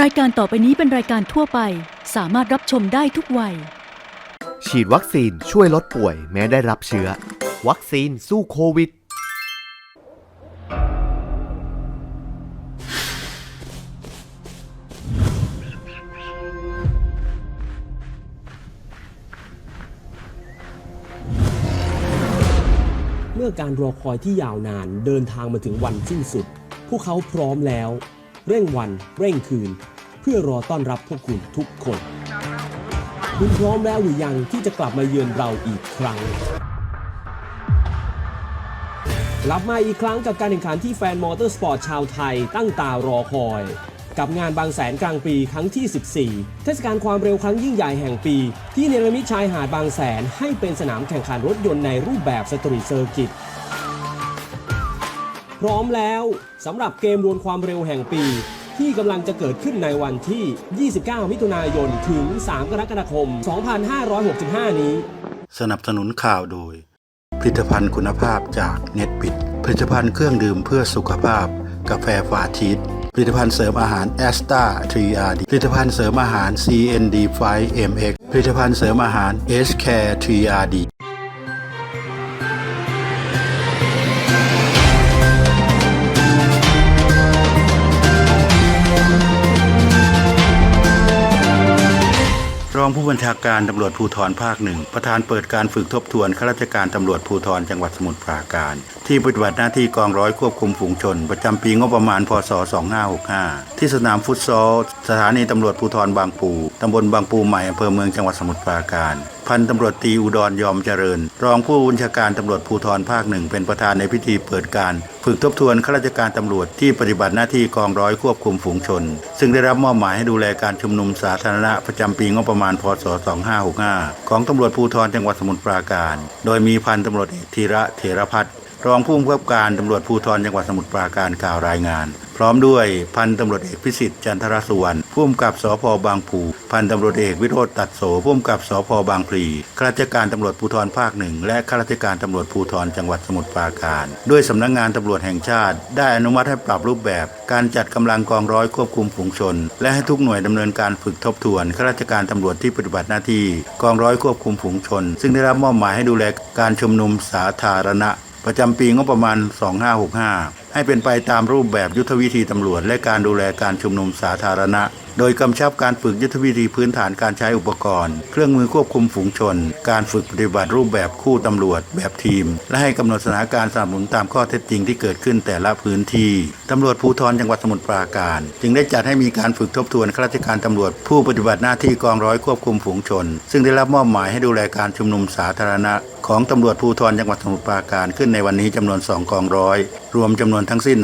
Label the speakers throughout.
Speaker 1: รายการต่อไปนี้เป็นรายการทั่วไป สามารถรับชมได้ทุกวัย
Speaker 2: ฉีดวัคซีนช่วยลดป่วยแม้ได้รับเชื้อ วัคซีนสู้โควิด
Speaker 3: เมื่อการรอคอยที่ยาวนานเดินทางมาถึงวันสิ้นสุด พวกเขาพร้อมแล้ว เร่งวัน เร่งคืน เพื่อรอต้อนรับพวกคุณทุกคน คุณพร้อมแล้วหรือยังที่จะกลับมาเยือนเราอีกครั้งกลับมาอีกครั้งกับการแข่งขันที่แฟนมอเตอร์สปอร์ตชาวไทยตั้งตารอคอยกับงานบางแสนกลางปีครั้งที่ 14 เทศกาลความเร็วครั้งยิ่งใหญ่แห่งปี ที่เนรมิตชายหาดบางแสนให้เป็นสนามแข่งขันรถยนต์ในรูปแบบสตรีทเซอร์กิต พร้อมแล้วสำหรับเกมดวลความเร็วแห่งปี ที่กำลังจะเกิดขึ้นในวันที่ 29 มิถุนายน ถึง 3 กรกฎาคม 2565 นี้
Speaker 4: สนับสนุนข่าวโดย ผลิตภัณฑ์คุณภาพจากเน็ตบิด ผลิตภัณฑ์เครื่องดื่มเพื่อสุขภาพ กาแฟฟาชีสผลิตภัณฑ์เสริมอาหารแอสตาทรีอาร์ผลิตภัณฑ์เสริมอาหาร CND 5 MX ผลิตภัณฑ์เสริมอาหาร S Care 3RD องผู้บัญชาการตำรวจภูธรภาคหนึ่งประธานเปิดการฝึกทบทวนข้าราชการตำรวจภูธรจังหวัดสมุทรปราการ ที่ปฏิบัติหน้าที่กองร้อยควบคุมฝูงชน ประจำปีงบประมาณพศ 2565 ที่สนามฟุตซอล สถานีตำรวจภูธรบางปู ตำบลบางปูใหม่อำเภอเมืองจังหวัดสมุทรปราการ พันตำรวจตีอุดรยอมเจริญ รองผู้บัญชาการตำรวจภูธรภาคหนึ่งเป็นประธานในพิธีเปิดการ ฝึกทบทวนข้าราชการตำรวจที่ปฏิบัติหน้าที่กองร้อยควบคุมฝูงชน ซึ่งได้รับมอบหมายให้ดูแลการชุมนุมสาธารณะประจำปีงบประมาณพศ 2565 ของตำรวจภูธรจังหวัดสมุทรปราการ โดยมีพันตำรวจเอกธีระเถรพัฒน์ รองผู้กำกับการตำรวจภูธรจังหวัดสมุทรปราการกล่าวรายงาน พร้อมด้วยพันตำรวจเอกพิสิทธิ์จันทรสุวรรณผู้กำกับสพบางปูพันตำรวจเอกวิโรธตัดโสผู้กำกับสพบางพลีข้าราชการตำรวจภูธรภาคหนึ่งและข้าราชการตำรวจภูธรจังหวัดสมุทรปราการ ด้วยสำนักงานตำรวจแห่งชาติ ได้อนุมัติให้ปรับรูปแบบ การจัดกำลังกองร้อยควบคุมฝูงชน และให้ทุกหน่วยดำเนินการฝึกทบทวนข้าราชการตำรวจที่ปฏิบัติหน้าที่ กองร้อยควบคุมฝูงชน ซึ่งได้รับมอบหมายให้ดูแลการชุมนุมสาธารณะ ประจำปีงบประมาณ 2565 ให้เป็นไปตามรูปแบบยุทธวิธีตำรวจ และการดูแลการชุมนุมสาธารณะ โดยกำชับการฝึกยุทธวิธีพื้นฐานการใช้อุปกรณ์ เครื่องมือควบคุมฝูงชน การฝึกปฏิบัติรูปแบบคู่ตำรวจแบบทีม และให้กำหนดสถานการณ์สนับสนุนตามข้อเท็จจริงที่เกิดขึ้นแต่ละพื้นที่ตำรวจภูธรจังหวัดสมุทรปราการ จึงได้จัดให้มีการฝึกทบทวนข้าราชการตำรวจ ผู้ปฏิบัติหน้าที่กองร้อยควบคุมฝูงชน ซึ่งได้รับมอบหมายให้ดูแลการชุมนุมสาธารณะของตำรวจภูธรจังหวัดสมุทรปราการขึ้นในวันนี้จำนวน 2 กองร้อย รวมจำนวนทั้งสิ้น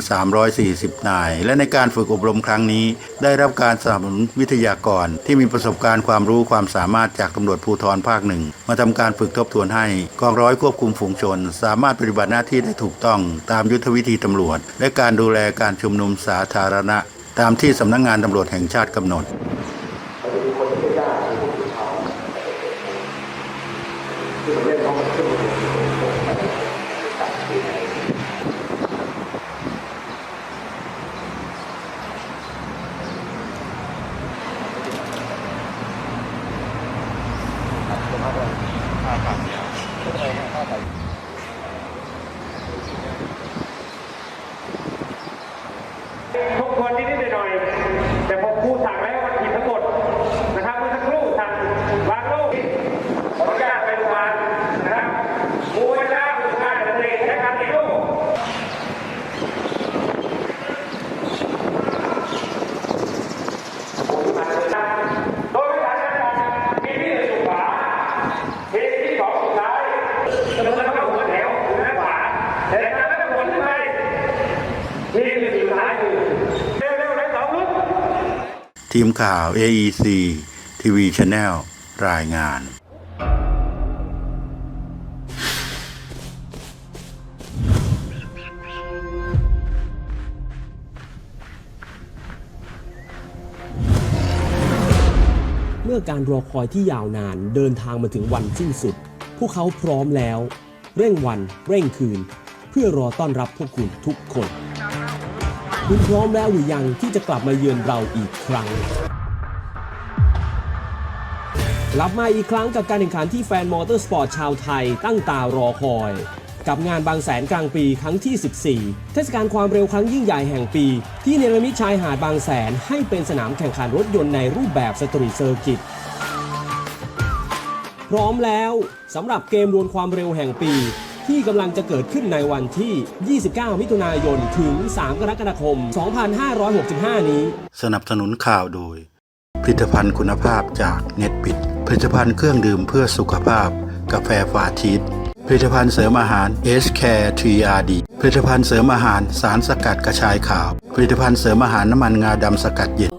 Speaker 4: 340 นาย และในการฝึกอบรมครั้งนี้ ได้รับการสนับสนุนวิทยากร ที่มีประสบการณ์ความรู้ความสามารถจากตำรวจภูธรภาคหนึ่ง มาทำการฝึกทบทวนให้กองร้อยควบคุมฝูงชน สามารถปฏิบัติหน้าที่ได้ถูกต้อง ตามยุทธวิธีตำรวจ และการดูแลการชุมนุมสาธารณะ ตามที่สำนักงงานตำรวจแห่งชาติกำหนด
Speaker 5: ทบทวนนิ คนนิดๆหน่อยๆแต่ผมครูสั่งแล้วมันผิดทั้งหมดนะครับเมื่อสักครู่สั่งวางลูกขออนุญาตไปโรงพยาบาลนะครับครูไม่ทราบถึงการดำเนินการเลี้ยงลูกโดยวิธีการมีที่หนึ่งอยู่ขวาทีที่สองอยู่ซ้ายกำลังเข้าหัวแถวอยู่ด้านขวาแต่การไม่ต้องหมุนขึ้นไป ทีมอยู่ซ้ายมือเร็วๆเลยสองลุก
Speaker 4: ทีมข่าว AEC TV Channel รายงาน
Speaker 3: เมื่อการรอคอยที่ยาวนานเดินทางมาถึงวันสิ้นสุด พวกเขาพร้อมแล้ว เร่งวันเร่งคืน เพื่อรอต้อนรับพวกคุณทุกคน คุณพร้อมแล้วหรือยังที่จะกลับมาเยือนเราอีกครั้ง กลับมาอีกครั้งกับการแข่งขันที่แฟนมอเตอร์สปอร์ตชาวไทยตั้งตารอคอย กับงานบางแสนกลางปีครั้งที่ 14 เทศกาลความเร็วครั้งยิ่งใหญ่แห่งปี ที่เนรมิตชายหาดบางแสนให้เป็นสนามแข่งขันรถยนต์ในรูปแบบสตรีทเซอร์กิตพร้อมแล้วสำหรับเกมดวลความเร็วแห่งปี ที่กำลังจะเกิดขึ้นในวันที่ 29 มิถุนายน ถึง 3 กรกฎาคม 2565 นี้
Speaker 4: สนับสนุนข่าวโดย ผลิตภัณฑ์คุณภาพจากเน็ตบิด ผลิตภัณฑ์เครื่องดื่มเพื่อสุขภาพ กาแฟฟาชีสผลิตภัณฑ์เสริมอาหาร s c a r e 3RD ผลิตภัณฑ์เสริมอาหารสารสกัดกระชายขาว ผลิตภัณฑ์เสริมอาหารน้ำมันงาดำสกัดเย็น